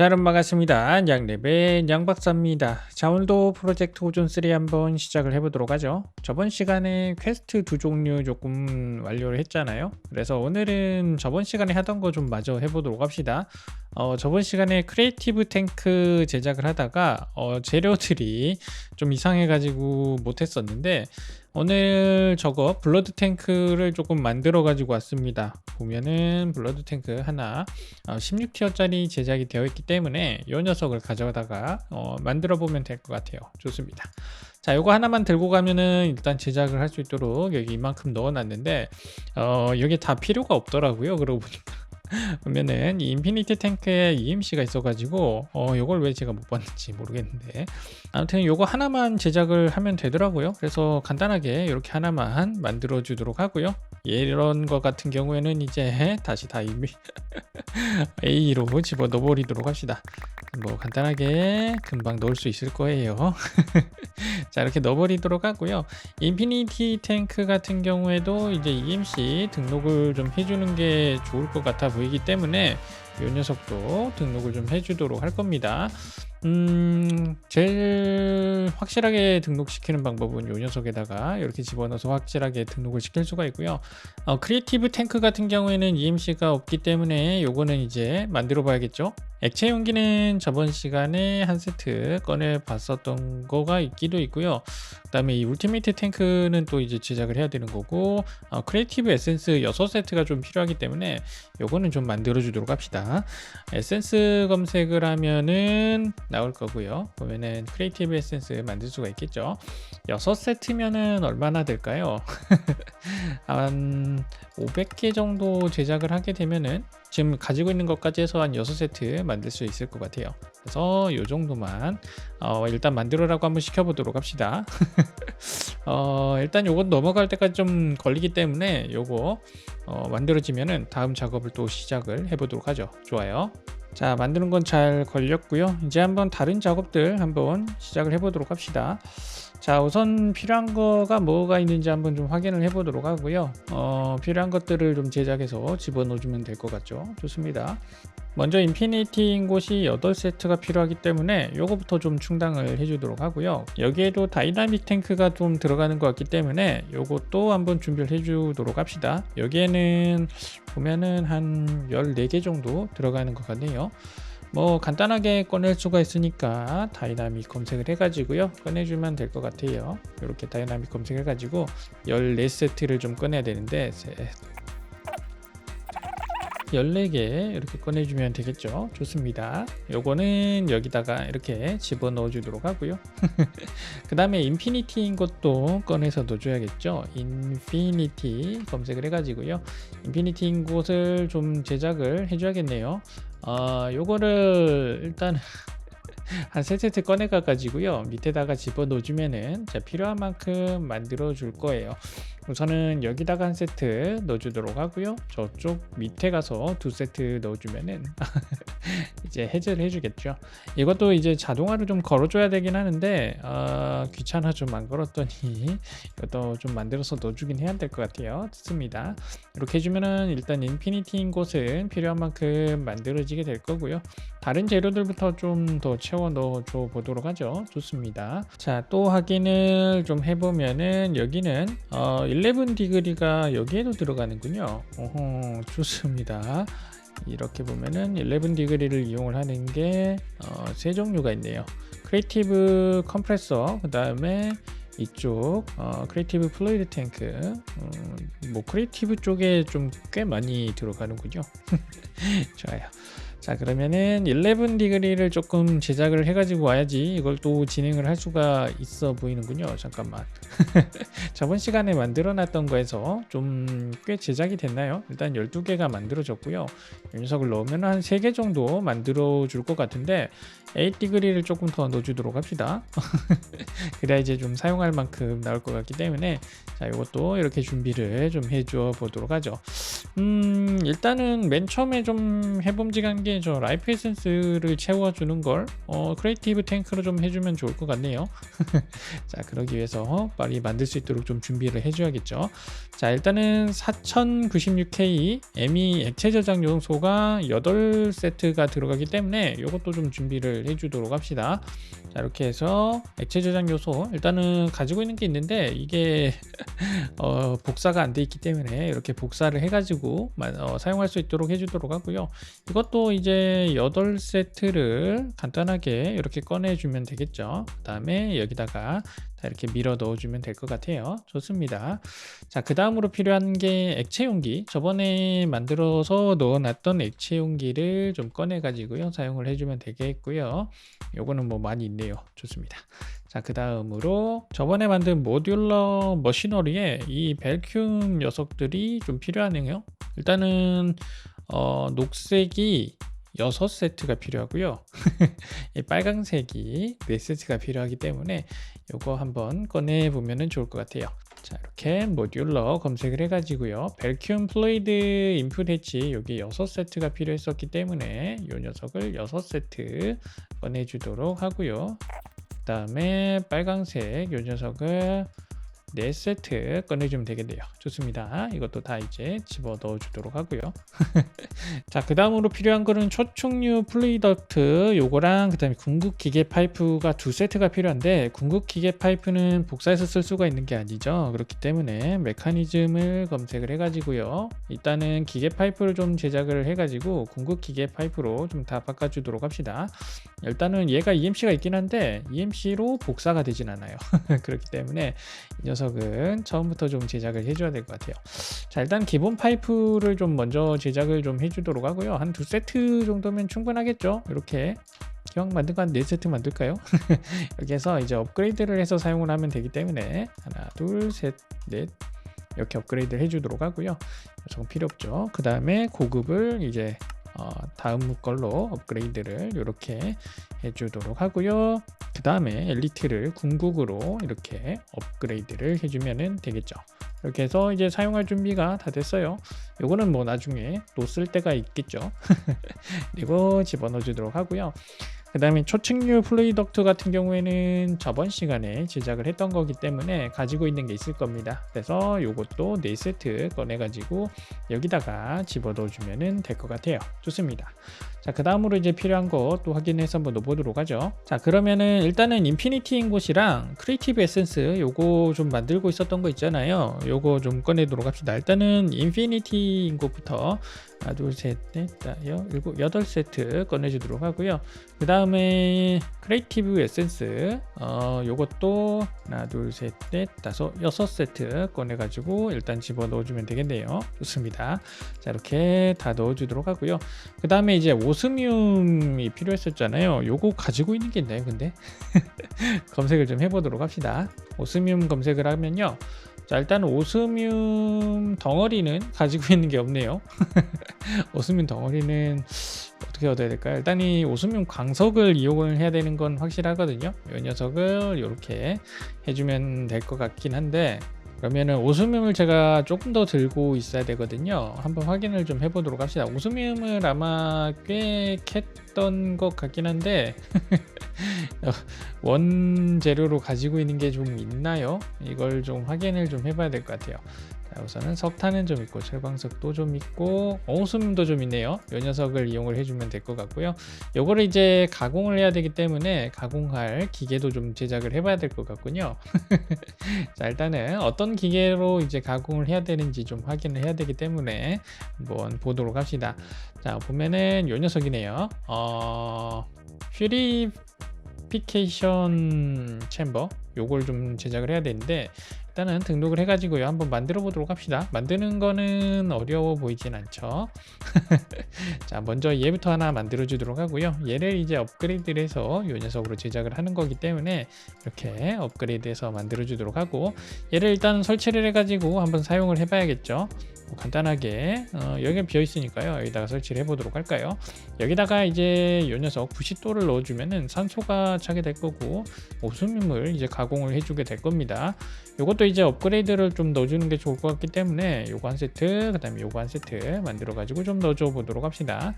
자, 여러분 반갑습니다. 양랩의 양박사입니다. 자, 오늘도 프로젝트 호존3 한번 시작을 해보도록 하죠. 저번 시간에 퀘스트 두 종류 조금 완료를 했잖아요. 그래서 오늘은 저번 시간에 하던 거 좀 마저 해보도록 합시다. 어, 저번 시간에 크리에이티브 탱크 제작을 하다가 어, 재료들이 좀 이상해가지고 못했었는데 오늘 저거 블러드 탱크를 조금 만들어 가지고 왔습니다. 보면은 블러드 탱크 하나 어, 16티어짜리 제작이 되어 있기 때문에 이 녀석을 가져다가 어, 만들어 보면 될 것 같아요. 좋습니다. 자, 요거 하나만 들고 가면은 일단 제작을 할 수 있도록 여기 이만큼 넣어 놨는데 어, 여기 다 필요가 없더라고요. 그러고 보니까 보면은 이 인피니티 탱크에 EMC가 있어가지고 어 요걸 왜 제가 못 봤는지 모르겠는데. 아무튼 요거 하나만 제작을 하면 되더라고요. 그래서 간단하게 이렇게 하나만 만들어 주도록 하고요 이런 거 같은 경우에는 이제 다시 다 이미 A로 집어 넣어버리도록 합시다. 뭐 간단하게 금방 넣을 수 있을 거예요. 자 이렇게 넣어버리도록 하고요. 인피니티 탱크 같은 경우에도 이제 EMC 등록을 좀 해주는 게 좋을 것 같아 보이기 때문에 이 녀석도 등록을 좀 해주도록 할 겁니다 음, 제일 확실하게 등록시키는 방법은 이 녀석에다가 이렇게 집어넣어서 확실하게 등록을 시킬 수가 있고요. 어, 크리에이티브 탱크 같은 경우에는 EMC가 없기 때문에 요거는 이제 만들어 봐야겠죠. 액체 용기는 저번 시간에 한 세트 꺼내 봤었던 거가 있기도 있고요. 그 다음에 이 울티메이트 탱크는 또 이제 제작을 해야 되는 거고 어, 크리에이티브 에센스 6세트가 좀 필요하기 때문에 요거는 좀 만들어 주도록 합시다. 에센스 검색을 하면은 나올 거고요. 보면은 크리에이티브 에센스 만들 수가 있겠죠. 6세트면은 얼마나 될까요? 한 500개 정도 제작을 하게 되면은 지금 가지고 있는 것까지 해서 한 6세트 만들 수 있을 것 같아요. 그래서 이 정도만 어, 일단 만들어라고 한번 시켜보도록 합시다. 어, 일단 요건 넘어갈 때까지 좀 걸리기 때문에 요거 어, 만들어지면은 다음 작업을 또 시작을 해보도록 하죠. 좋아요. 자 만드는 건 잘 걸렸고요 이제 한번 다른 작업들 한번 시작을 해보도록 합시다 자 우선 필요한 거가 뭐가 있는지 한번 좀 확인을 해 보도록 하고요. 어, 필요한 것들을 좀 제작해서 집어넣어 주면 될 것 같죠? 좋습니다. 먼저 인피니티인 곳이 8세트가 필요하기 때문에 요거부터 좀 충당을 해주도록 하고요. 여기에도 다이나믹 탱크가 좀 들어가는 것 같기 때문에 요것도 한번 준비를 해주도록 합시다. 여기에는 보면은 한 14개 정도 들어가는 것 같네요 뭐 간단하게 꺼낼 수가 있으니까 다이나믹 검색을 해가지고요. 꺼내주면 될 것 같아요. 이렇게 다이나믹 검색해가지고 14세트를 좀 꺼내야 되는데 14개 이렇게 꺼내주면 되겠죠? 좋습니다. 요거는 여기다가 이렇게 집어넣어 주도록 하고요. 그 다음에 인피니티인 것도 꺼내서 넣어줘야겠죠? 인피니티 검색을 해가지고요. 인피니티인 곳을 좀 제작을 해줘야겠네요. 어, 요거를 일단 한 세 세트 꺼내가 가지고요. 밑에다가 집어 넣어주면은 자 필요한 만큼 만들어 줄 거예요 우선은 여기다가 한 세트 넣어주도록 하고요. 저쪽 밑에 가서 두 세트 넣어주면은 이제 해제를 해주겠죠. 이것도 이제 자동화를 좀 걸어줘야 되긴 하는데 어, 귀찮아 좀 안 걸었더니 이것도 좀 만들어서 넣어주긴 해야 될 것 같아요. 좋습니다. 이렇게 해주면은 일단 인피니티인 곳은 필요한 만큼 만들어지게 될 거고요. 다른 재료들부터 좀 더 채워 넣어 줘 보도록 하죠. 좋습니다. 자 또 확인을 좀 해보면은 여기는 어, 11 디그리가 여기에도 들어가는군요. 어허, 좋습니다. 이렇게 보면은 11 디그리를 이용을 하는 게세 어, 종류가 있네요. 크리에이티브 컴프레서, 그 다음에 이쪽 어, 크리에이티브 플루이드 탱크, 어, 뭐 크리에이티브 쪽에 좀 꽤 많이 들어가는군요. 좋아요. 자 그러면은 11 디그리를 조금 제작을 해가지고 와야지 이걸 또 진행을 할 수가 있어 보이는군요. 잠깐만. 저번 시간에 만들어 놨던 거에서 좀 꽤 제작이 됐나요? 일단 12개가 만들어졌고요. 이 녀석을 넣으면 한 3개 정도 만들어 줄 것 같은데 8 디그리를 조금 더 넣어주도록 합시다. 그래야 이제 좀 사용할 만큼 나올 것 같기 때문에 자 이것도 이렇게 준비를 좀 해줘 보도록 하죠. 음 일단은 맨 처음에 좀 해봄직한 게 만약에 저 라이프 에센스를 채워주는 걸 어, 크리에이티브 탱크로 좀 해주면 좋을 것 같네요. 자, 그러기 위해서 빨리 만들 수 있도록 좀 준비를 해줘야겠죠. 자, 일단은 4096K ME 액체 저장 요소가 8세트가 들어가기 때문에 이것도 좀 준비를 해주도록 합시다. 자, 이렇게 해서 액체 저장 요소 일단은 가지고 있는 게 있는데 이게 어, 복사가 안 돼 있기 때문에 이렇게 복사를 해가지고 어, 사용할 수 있도록 해주도록 하고요. 이것도 이제 8세트를 간단하게 이렇게 꺼내주면 되겠죠. 그 다음에 여기다가 자, 이렇게 밀어 넣어주면 될 것 같아요. 좋습니다. 자, 그 다음으로 필요한 게 액체 용기. 저번에 만들어서 넣어놨던 액체 용기를 좀 꺼내가지고요. 사용을 해주면 되겠고요. 요거는 뭐 많이 있네요. 좋습니다. 자, 그 다음으로 저번에 만든 모듈러 머시너리에 이 벨큐um 녀석들이 좀 필요하네요. 일단은 어, 녹색이 6세트가 필요하고요. 이 빨강색이 4세트가 필요하기 때문에 이거 한번 꺼내 보면 좋을 것 같아요. 자 이렇게 모듈러 검색을 해가지고요. 벨큐um 플루이드 인풋 해치 여기 6세트가 필요했었기 때문에 이 녀석을 6세트 꺼내주도록 하고요. 그 다음에 빨강색 이 녀석을 4세트 꺼내주면 되겠네요. 좋습니다. 이것도 다 이제 집어 넣어 주도록 하고요. 자, 그 다음으로 필요한 거는 초촉류 플레이덕트 요거랑 그 다음에 궁극 기계 파이프가 두 세트가 필요한데 궁극 기계 파이프는 복사해서 쓸 수가 있는 게 아니죠. 그렇기 때문에 메커니즘을 검색을 해가지고요. 일단은 기계 파이프를 좀 제작을 해가지고 궁극 기계 파이프로 좀 다 바꿔주도록 합시다. 일단은 얘가 EMC가 있긴 한데 EMC로 복사가 되진 않아요. 그렇기 때문에 이 녀석 은 처음부터 좀 제작을 해줘야 될 것 같아요. 자 일단 기본 파이프를 좀 먼저 제작을 좀 해주도록 하고요. 한 두 세트 정도면 충분하겠죠. 이렇게 기왕 만든 거 한 4세트 만들까요? 이렇게 해서 이제 업그레이드를 해서 사용을 하면 되기 때문에 하나 둘 셋 넷 이렇게 업그레이드를 해주도록 하고요. 조금 필요 없죠. 그 다음에 고급을 이제 어, 다음 걸로 업그레이드를 이렇게 해주도록 하고요. 그 다음에 엘리트를 궁극으로 이렇게 업그레이드를 해주면 되겠죠. 이렇게 해서 이제 사용할 준비가 다 됐어요. 요거는 뭐 나중에 또 쓸 때가 있겠죠. 그리고 집어넣어 주도록 하고요. 그 다음에 초측류 플루이덕트 같은 경우에는 저번 시간에 제작을 했던 거기 때문에 가지고 있는 게 있을 겁니다. 그래서 요것도 4세트 꺼내가지고 여기다가 집어넣어 주면 될 것 같아요. 좋습니다. 자, 그 다음으로 이제 필요한 거 또 확인해서 한번 넣어보도록 하죠. 자, 그러면은 일단은 인피니티 인 곳이랑 크리에이티브 에센스 요거 좀 만들고 있었던 거 있잖아요. 요거 좀 꺼내도록 합시다. 일단은 인피니티 인 곳부터 하나, 둘, 셋, 넷, 다, 여, 일곱, 여덟 세트 꺼내주도록 하고요. 그 다음에 크리에이티브 에센스, 어, 요것도 하나, 둘, 셋, 넷, 다섯, 여섯 세트 꺼내 가지고 일단 집어 넣어주면 되겠네요. 좋습니다. 자, 이렇게 다 넣어주도록 하고요. 그 다음에 이제 오스뮴이 필요했었잖아요. 요거 가지고 있는 게 있나요, 근데? 검색을 좀 해보도록 합시다. 오스뮴 검색을 하면요. 자 일단 오스뮴 덩어리는 가지고 있는 게 없네요. 오스뮴 덩어리는 어떻게 얻어야 될까요? 일단 이 오스뮴 광석을 이용을 해야 되는 건 확실하거든요. 이 녀석을 이렇게 해주면 될 것 같긴 한데 그러면은 오스뮴을 제가 조금 더 들고 있어야 되거든요 한번 확인을 좀 해보도록 합시다 오스뮴을 아마 꽤 캤던 것 같긴 한데 원재료로 가지고 있는 게 좀 있나요? 이걸 좀 확인을 좀 해봐야 될 것 같아요. 자, 우선은 석탄은 좀 있고 철광석도 좀 있고 오수음도 좀 있네요. 이 녀석을 이용을 해주면 될 것 같고요. 요거를 이제 가공을 해야 되기 때문에 가공할 기계도 좀 제작을 해봐야 될 것 같군요. 자 일단은 어떤 기계로 이제 가공을 해야 되는지 좀 확인을 해야 되기 때문에 한번 보도록 합시다. 자 보면은 요 녀석이네요. 어 퓨리 피케이션 챔버 요걸 좀 제작을 해야 되는데 일단은 등록을 해가지고요. 한번 만들어 보도록 합시다. 만드는 거는 어려워 보이진 않죠. 자 먼저 얘부터 하나 만들어 주도록 하고요. 얘를 이제 업그레이드를 해서 이 녀석으로 제작을 하는 거기 때문에 이렇게 업그레이드 해서 만들어 주도록 하고 얘를 일단 설치를 해가지고 한번 사용을 해 봐야겠죠. 뭐 간단하게 어, 여기가 비어 있으니까요. 여기다가 설치를 해보도록 할까요? 여기다가 이제 이 녀석 부싯돌을 넣어주면은 산소가 차게 될 거고 오수민물 이제 가공을 해주게 될 겁니다. 이것도 이제 업그레이드를 좀 넣어주는 게 좋을 것 같기 때문에 요거 한 세트, 그 다음에 요거 한 세트 만들어 가지고 좀 넣어줘 보도록 합시다.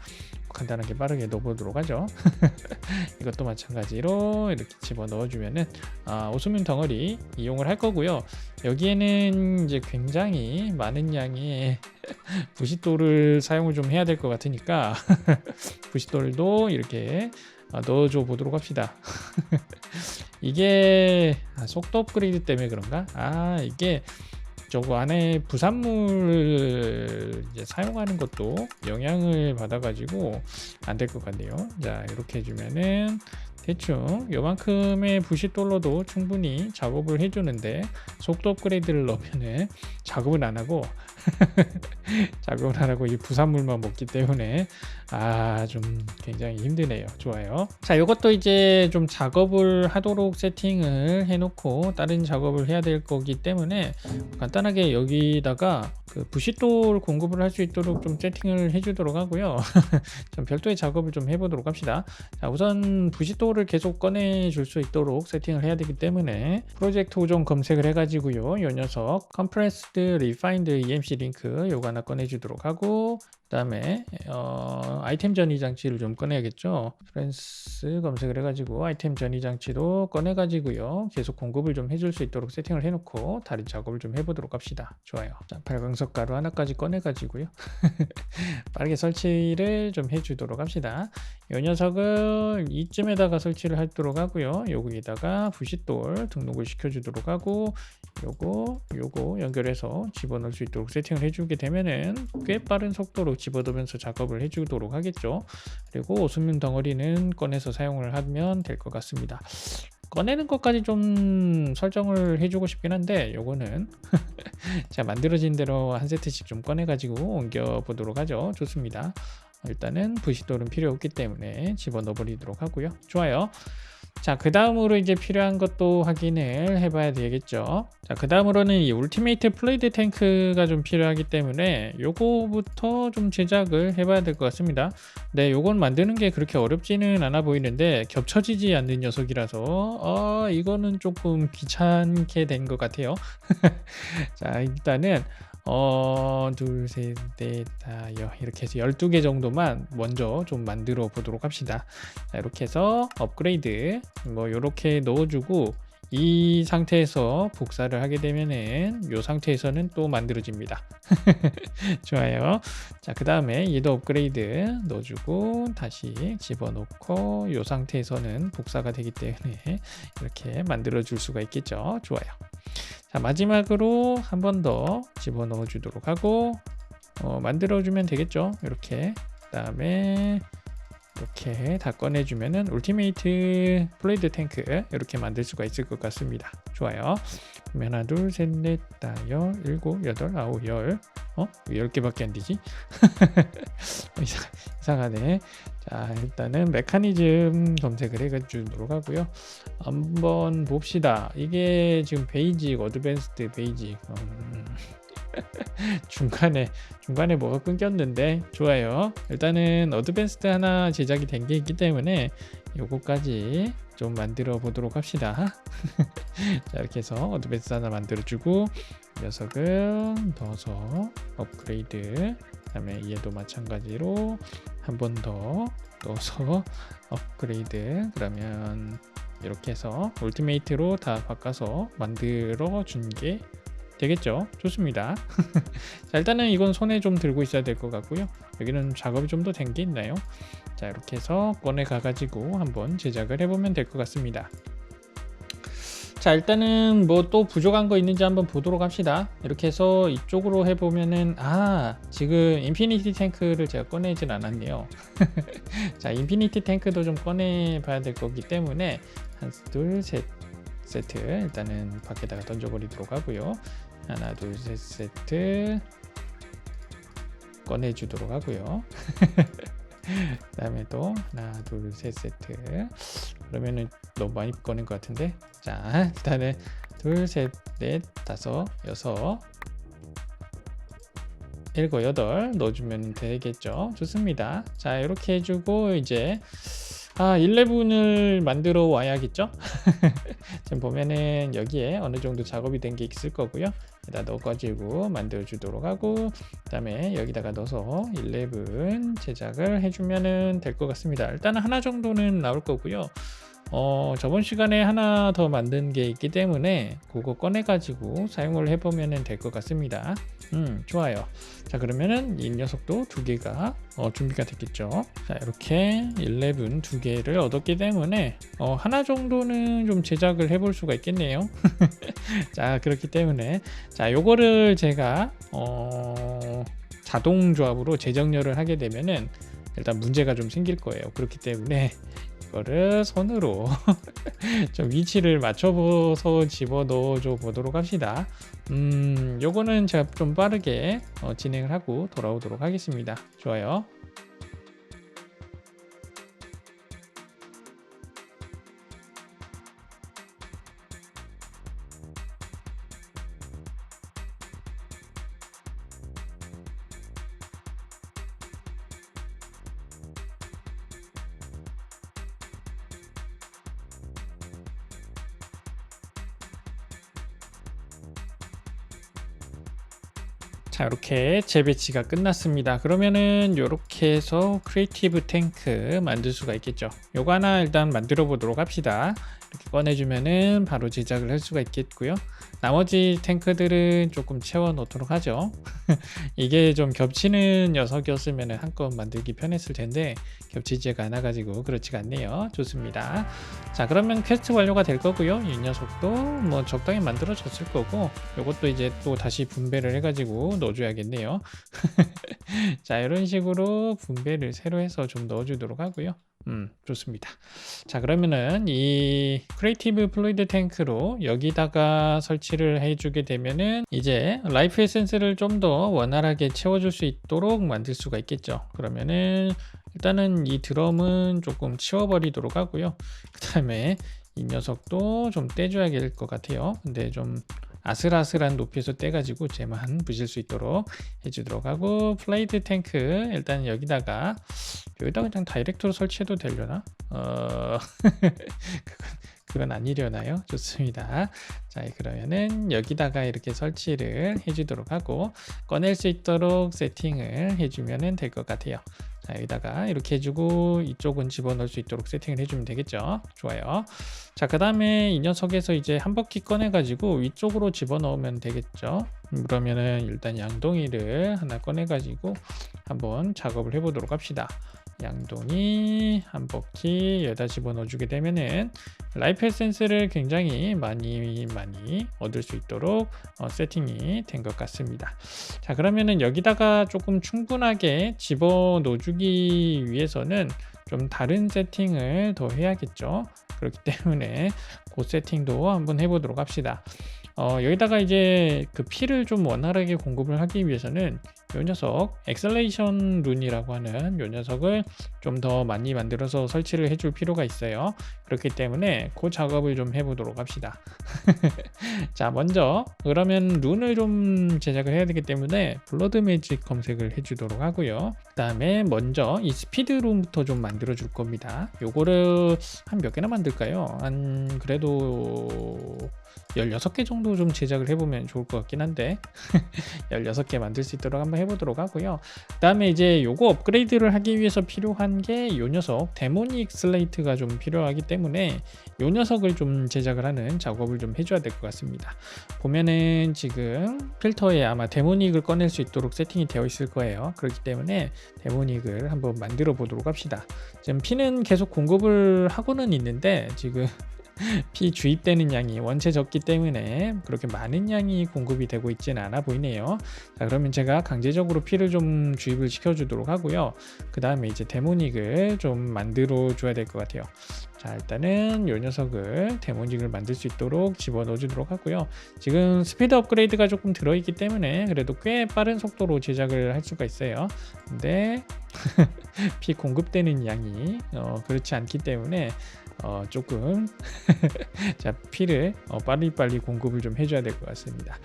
간단하게 빠르게 넣어보도록 하죠. 이것도 마찬가지로 이렇게 집어 넣어주면은 아, 오수민 덩어리 이용을 할 거고요. 여기에는 이제 굉장히 많은 양의 부싯돌을 사용을 좀 해야 될 것 같으니까 부싯돌도 이렇게 아, 넣어줘 보도록 합시다. 이게 아, 속도 업그레이드 때문에 그런가? 아 이게 저거 안에 부산물 이제 사용하는 것도 영향을 받아 가지고 안 될 것 같네요. 자 이렇게 해주면은 대충 요만큼의 부싯돌로도 충분히 작업을 해주는데 속도 업그레이드를 넣으면은 작업을 안 하고 작업을 안 하고 이 부산물만 먹기 때문에 아 좀 굉장히 힘드네요 좋아요 자 이것도 이제 좀 작업을 하도록 세팅을 해놓고 다른 작업을 해야 될 거기 때문에 간단하게 여기다가 그 부싯돌 공급을 할 수 있도록 좀 세팅을 해주도록 하고요. 좀 별도의 작업을 좀 해보도록 합시다. 자, 우선 부싯돌을 계속 꺼내 줄 수 있도록 세팅을 해야 되기 때문에 프로젝트 호종 검색을 해가지고요. 이 녀석 Compressed Refined EMC 링크 요거 하나 꺼내주도록 하고 그 다음에 어, 아이템 전이 장치를 좀 꺼내야겠죠. 프랜스 검색을 해가지고 아이템 전이 장치도 꺼내가지고요. 계속 공급을 좀 해줄 수 있도록 세팅을 해놓고 다른 작업을 좀 해보도록 합시다. 좋아요. 자, 발광석 가루 하나까지 꺼내가지고요. 빠르게 설치를 좀 해주도록 합시다. 이 녀석을 이쯤에다가 설치를 하도록 하고요. 여기다가 부싯돌 등록을 시켜주도록 하고 요거 요거 연결해서 집어넣을 수 있도록 세팅을 해주게 되면은 꽤 빠른 속도로 집어넣으면서 작업을 해주도록 하겠죠. 그리고 오수민 덩어리는 꺼내서 사용을 하면 될 것 같습니다. 꺼내는 것까지 좀 설정을 해주고 싶긴 한데 요거는 제가 만들어진 대로 한 세트씩 좀 꺼내 가지고 옮겨 보도록 하죠 좋습니다 일단은 부싯돌은 필요 없기 때문에 집어넣어 버리도록 하고요 좋아요 자, 그 다음으로 이제 필요한 것도 확인을 해봐야 되겠죠. 자, 그 다음으로는 이 울티메이트 플레이드 탱크가 좀 필요하기 때문에 요거부터 좀 제작을 해봐야 될 것 같습니다. 네, 요건 만드는 게 그렇게 어렵지는 않아 보이는데 겹쳐지지 않는 녀석이라서 어, 이거는 조금 귀찮게 된 것 같아요. 자, 일단은 어, 둘, 셋, 넷, 다, 여 이렇게 해서 12개 정도만 먼저 좀 만들어 보도록 합시다. 자, 이렇게 해서 업그레이드 뭐 이렇게 넣어주고 이 상태에서 복사를 하게 되면은 이 상태에서는 또 만들어집니다. 좋아요. 자, 그 다음에 얘도 업그레이드 넣어주고 다시 집어넣고 이 상태에서는 복사가 되기 때문에 이렇게 만들어 줄 수가 있겠죠. 좋아요. 자 마지막으로 한 번 더 집어넣어 주도록 하고 어, 만들어 주면 되겠죠? 이렇게. 그 다음에 이렇게 다 꺼내주면은 울티메이트 플레이드 탱크 이렇게 만들 수가 있을 것 같습니다. 좋아요. 하나, 둘, 셋, 넷, 다, 여, 일곱, 여덟, 아홉, 열. 어? 열 개밖에 안 되지? 이상하네. 자, 일단은 메커니즘 검색을 해주도록 하고요. 한번 봅시다. 이게 지금 베이직, 어드밴스드 베이직. 음. 중간에 중간에 뭐가 끊겼는데 좋아요. 일단은 어드밴스드 하나 제작이 된 게 있기 때문에 요거까지 좀 만들어 보도록 합시다. 자 이렇게 해서 어드밴스드 하나 만들어 주고 녀석을 넣어서 업그레이드 그 다음에 얘도 마찬가지로 한 번 더 넣어서 업그레이드 그러면 이렇게 해서 울티메이트로 다 바꿔서 만들어 준 게 되겠죠? 좋습니다. 자 일단은 이건 손에 좀 들고 있어야 될 것 같고요. 여기는 작업이 좀 더 된 게 있나요? 자 이렇게 해서 꺼내 가 가지고 한번 제작을 해보면 될 것 같습니다. 자 일단은 뭐 또 부족한 거 있는지 한번 보도록 합시다. 이렇게 해서 이쪽으로 해보면은 아 지금 인피니티 탱크를 제가 꺼내진 않았네요. 자 인피니티 탱크도 좀 꺼내 봐야 될 거기 때문에 한 둘 셋 세트 일단은 밖에다가 던져버리도록 하고요 하나 둘 셋 세트 꺼내주도록 하고요 그 다음에 또 하나 둘 셋 세트 그러면은 너무 많이 꺼낸 것 같은데 자 일단은 둘 셋 넷 다섯 여섯 일곱 여덟 넣어주면 되겠죠. 좋습니다. 자 이렇게 해주고 이제 아 11을 만들어 와야겠죠. 지금 보면은 여기에 어느 정도 작업이 된 게 있을 거고요. 여기다 넣어가지고 만들어 주도록 하고 그 다음에 여기다가 넣어서 11 제작을 해주면은 될 것 같습니다. 일단 하나 정도는 나올 거고요. 어, 저번 시간에 하나 더 만든 게 있기 때문에 그거 꺼내 가지고 사용을 해보면 될 것 같습니다. 음, 좋아요. 자, 그러면은 이 녀석도 두 개가 어, 준비가 됐겠죠. 자, 이렇게 11 두 개를 얻었기 때문에 어, 하나 정도는 좀 제작을 해볼 수가 있겠네요. 자, 그렇기 때문에 자, 요거를 제가 어, 자동 조합으로 재정렬을 하게 되면은 일단 문제가 좀 생길 거예요. 그렇기 때문에 이 거를 손으로 좀 위치를 맞춰서 집어 넣어 줘 보도록 합시다. 음, 요거는 제가 좀 빠르게 어, 진행을 하고 돌아오도록 하겠습니다. 좋아요. 자 이렇게 재배치가 끝났습니다. 그러면은 이렇게 해서 크리에이티브 탱크 만들 수가 있겠죠. 요거 하나 일단 만들어 보도록 합시다. 이렇게 꺼내주면은 바로 제작을 할 수가 있겠고요. 나머지 탱크들은 조금 채워 놓도록 하죠 이게 좀 겹치는 녀석이었으면 한건 만들기 편했을 텐데 겹치지가 않아 가지고 그렇지가 않네요. 좋습니다. 자 그러면 퀘스트 완료가 될 거고요. 이 녀석도 뭐 적당히 만들어졌을 거고 이것도 이제 또 다시 분배를 해 가지고 넣어줘야겠네요. 자 이런 식으로 분배를 새로 해서 좀 넣어주도록 하고요 음, 좋습니다. 자, 그러면은 이 크리에이티브 플루이드 탱크로 여기다가 설치를 해주게 되면은 이제 라이프 에센스를 좀 더 원활하게 채워줄 수 있도록 만들 수가 있겠죠. 그러면은 일단은 이 드럼은 조금 치워버리도록 하고요. 그 다음에 이 녀석도 좀 떼줘야 될 것 같아요. 근데 좀 아슬아슬한 높이에서 떼가지고 제만 부실 수 있도록 해주도록 하고 플레이드 탱크 일단 여기다가 여기다 그냥 다이렉트로 설치해도 되려나? 어 그건, 그건 아니려나요? 좋습니다. 자 그러면은 여기다가 이렇게 설치를 해주도록 하고 꺼낼 수 있도록 세팅을 해주면 될 것 같아요. 자, 여기다가 이렇게 해주고 이쪽은 집어넣을 수 있도록 세팅을 해주면 되겠죠. 좋아요. 자, 그 다음에 이 녀석에서 이제 한 바퀴 꺼내가지고 위쪽으로 집어넣으면 되겠죠. 그러면은 일단 양동이를 하나 꺼내가지고 한번 작업을 해보도록 합시다. 양동이 한 바퀴 여기다 집어넣어 주게 되면은 라이프 에센스를 굉장히 많이 많이 얻을 수 있도록 어, 세팅이 된 것 같습니다. 자 그러면은 여기다가 조금 충분하게 집어넣어 주기 위해서는 좀 다른 세팅을 더 해야겠죠? 그렇기 때문에 그 세팅도 한번 해보도록 합시다 어, 여기다가 이제 그 피를 좀 원활하게 공급을 하기 위해서는 이 녀석 엑셀레이션 룬이라고 하는 이 녀석을 좀 더 많이 만들어서 설치를 해줄 필요가 있어요. 그렇기 때문에 그 작업을 좀 해보도록 합시다. 자 먼저 그러면 룬을 좀 제작을 해야 되기 때문에 블러드 매직 검색을 해주도록 하고요. 그 다음에 먼저 이 스피드 룬부터 좀 만들어 줄 겁니다. 요거를 한 몇 개나 만들까요? 한 그래도 16개 정도 좀 제작을 해보면 좋을 것 같긴 한데 16개 만들 수 있도록 한번 해보도록 하고요. 그 다음에 이제 요거 업그레이드를 하기 위해서 필요한 게 요 녀석 데모닉 슬레이트가 좀 필요하기 때문에 요 녀석을 좀 제작을 하는 작업을 좀 해줘야 될 것 같습니다. 보면은 지금 필터에 아마 데모닉을 꺼낼 수 있도록 세팅이 되어 있을 거예요. 그렇기 때문에 데모닉을 한번 만들어 보도록 합시다. 지금 피는 계속 공급을 하고는 있는데 지금 피 주입되는 양이 원체 적기 때문에 그렇게 많은 양이 공급이 되고 있지는 않아 보이네요. 자, 그러면 제가 강제적으로 피를 좀 주입을 시켜주도록 하고요. 그 다음에 이제 데모닉을 좀 만들어 줘야 될 것 같아요. 자, 일단은 이 녀석을 데모닉을 만들 수 있도록 집어넣어 주도록 하고요. 지금 스피드 업그레이드가 조금 들어있기 때문에 그래도 꽤 빠른 속도로 제작을 할 수가 있어요. 근데 피 공급되는 양이 어, 그렇지 않기 때문에 어, 조금 자 피를 어, 빨리빨리 공급을 좀 해줘야 될 것 같습니다.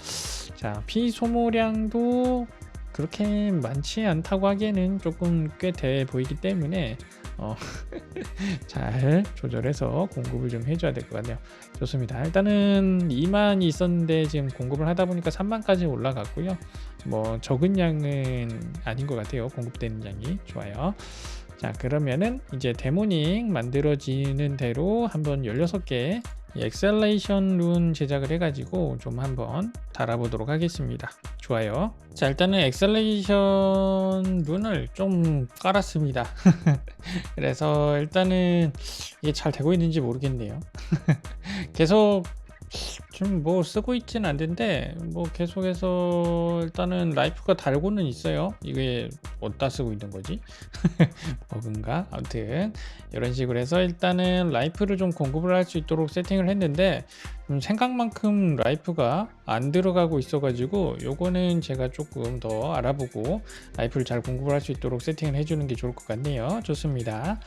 자 피 소모량도 그렇게 많지 않다고 하기에는 조금 꽤 돼 보이기 때문에 어, 잘 조절해서 공급을 좀 해줘야 될 것 같네요. 좋습니다. 일단은 2만이 있었는데 지금 공급을 하다 보니까 3만까지 올라갔고요. 뭐 적은 양은 아닌 것 같아요. 공급되는 양이 좋아요. 자 그러면은 이제 데모닝 만들어지는 대로 한번 16개 이 엑셀레이션 룬 제작을 해가지고 좀 한번 달아보도록 하겠습니다. 좋아요. 자 일단은 엑셀레이션 룬을 좀 깔았습니다. 그래서 일단은 이게 잘 되고 있는지 모르겠네요. 계속 좀뭐 쓰고 있진 않는데 뭐 계속해서 일단은 라이프가 달고는 있어요. 이게 어디다 쓰고 있는 거지? 버그인가? 아무튼 이런 식으로 해서 일단은 라이프를 좀 공급을 할 수 있도록 세팅을 했는데 좀 생각만큼 라이프가 안 들어가고 있어 가지고 요거는 제가 조금 더 알아보고 라이프를 잘 공급을 할 수 있도록 세팅을 해주는 게 좋을 것 같네요. 좋습니다.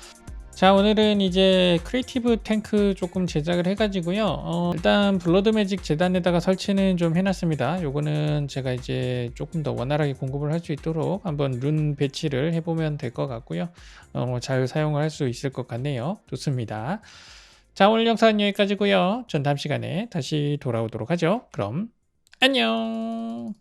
자 오늘은 이제 크리에이티브 탱크 조금 제작을 해가지고요. 어, 일단 블러드 매직 재단에다가 설치는 좀 해놨습니다. 요거는 제가 이제 조금 더 원활하게 공급을 할 수 있도록 한번 룬 배치를 해보면 될 것 같고요. 어, 잘 사용을 할 수 있을 것 같네요. 좋습니다. 자 오늘 영상은 여기까지고요. 전 다음 시간에 다시 돌아오도록 하죠. 그럼 안녕